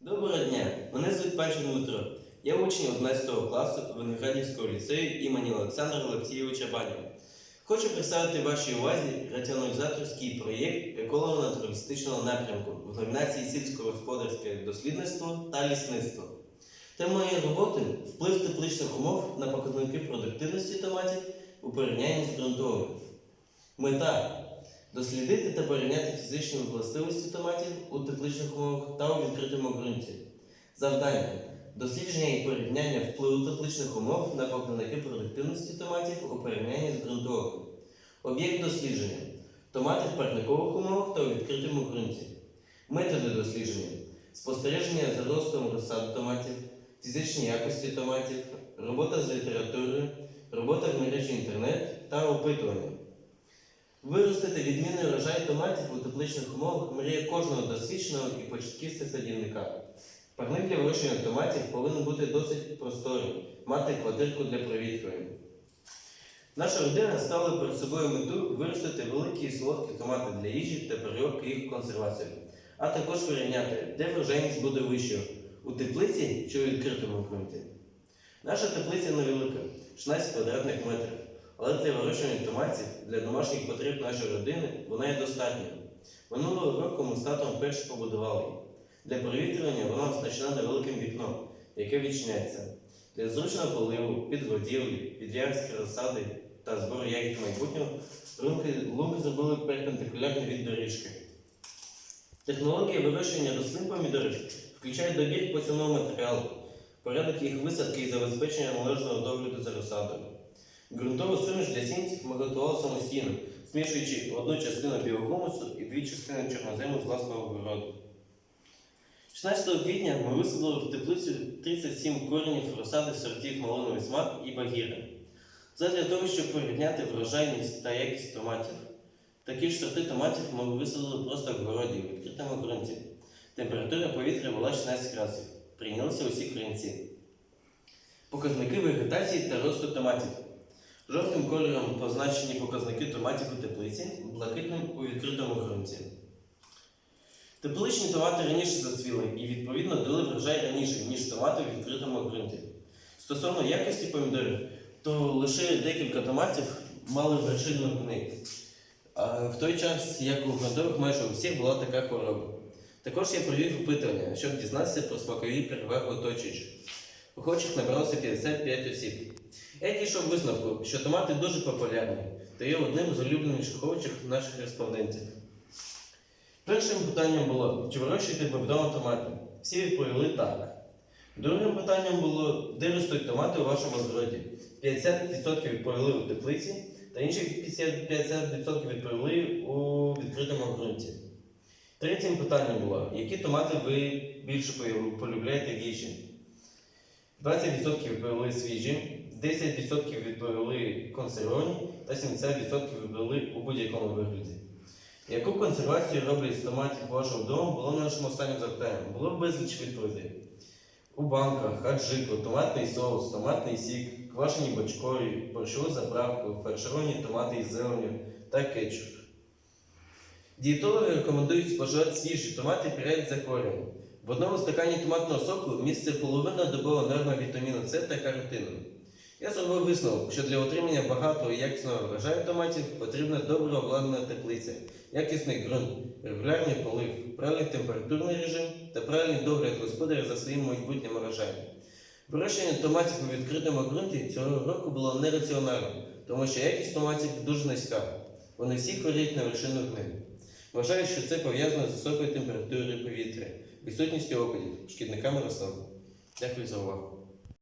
Доброго дня! Мене звуть Панчин Дмитро. Я учень 11 класу Виноградівського ліцею імені Олександра Олексійовича Банєва. Хочу представити вашій увазі раціоналізаторський проєкт еколого-натуралістичного напрямку в номінації сільськогосподарське дослідництво та лісництво. Тема моєї роботи вплив тепличних умов на показники продуктивності томатів у порівнянні з ґрунтовими. Мета дослідити та порівняти фізичні властивості томатів у тепличних умовах та у відкритому ґрунті. Завдання дослідження і порівняння впливу тепличних умов на показники продуктивності томатів у порівнянні з ґрунтовими. Об'єкт дослідження томати в парникових умовах та у відкритому ґрунті. Методи дослідження спостереження за ростом розсад томатів, фізичні якості томатів, робота з літературою, робота в мережі інтернет та опитування. Виростити відмінний урожай томатів у тепличних умовах мріє кожного досвідченого і початківця садівника. Парник для вирощування томатів повинен бути досить просторим, мати квартирку для провітрювання. Наша родина ставила перед собою мету виростити великі і солодкі томати для їжі та переробки їх консервацію, а також порівняти, де врожайність буде вищою у теплиці чи у відкритому ґрунті. Наша теплиця невелика, 16 квадратних метрів. Але для вирощування томатів для домашніх потреб нашої родини вона є достатньою. Минулого року ми з татом вперше побудували її. Для провітрювання вона оснащена невеликим вікном, яке відчиняється. Для зручного поливу, підгодівлі, підв'язки розсади та збору ягід майбутнього лунки, зробили перпендикулярні від доріжки. Технологія вирощування рослин помідорів включає добір посівного матеріалу, порядок їх висадки і забезпечення належного догляду за розсадою. Ґрунтову суміш для сінців ми самостійно, змішуючи одну частину біогумусу і дві частини чорнозему з власного городу. 16 квітня ми висадили в теплицю 37 коренів розсади сортів малиновий смак і багіра. Задля того, щоб порівняти врожайність та якість томатів. Такі ж сорти томатів ми висадили просто в городі у відкритому ґрунті. Температура повітря була 16 градусів. Прийнялися усі корінці. Показники вегетації та росту томатів. Жовтим кольором позначені показники томатів у теплиці, блакитним у відкритому ґрунті. Тепличні томати раніше зацвіли і відповідно дали врожай раніше, ніж томати у відкритому ґрунті. Стосовно якості помідорів, то лише декілька томатів мали вершину гниль. А в той час, як у ґрунтових майже у всіх була така хвороба. Також я провів опитування, щоб дізнатися про смакові переваги оточуючих. Охочих набралося 55 осіб. Я дійшов висновку, що томати дуже популярні та є одним з улюбленіших овочів наших респондентів. Першим питанням було, чи вирощуєте ви вдома томати? Всі відповіли так. Другим питанням було, де ростуть томати у вашому городі? 50% відповіли у теплиці, та інші 50% відповіли у відкритому ґрунті. Третім питанням було, які томати ви більше полюбляєте в їжі? 20% відповіли свіжі, 10% відповіли консервовані та 70% відповіли у будь-якому вигляді. Яку консервацію роблять з томатів вашого дому було нашим останнім запитанням? Було безліч відповідей. У банках, аджико, томатний соус, томатний сік, квашені бочкові, борщову заправку, фаршировані томати із зеленю та кетчуп. Дієтологи рекомендують споживати свіжі томати перед захворюванням. В одному стакані томатного соку міститься половина добова норма вітаміну С та каротину. Я зробив висновок, що для отримання багатого і якісного врожаю томатів потрібна добре обладнана теплиця, якісний ґрунт, регулярний полив, правильний температурний режим та правильний догляд господаря за своїм майбутнім урожаєм. Вирощення томатів у відкритому ґрунті цього року було нераціональним, тому що якість томатів дуже низька. Вони всі хворіють на вершину гнилі. Вважаю, що це пов'язано з високою температурою повітря, відсутністю опадів, шкідниками рослин. Дякую за увагу.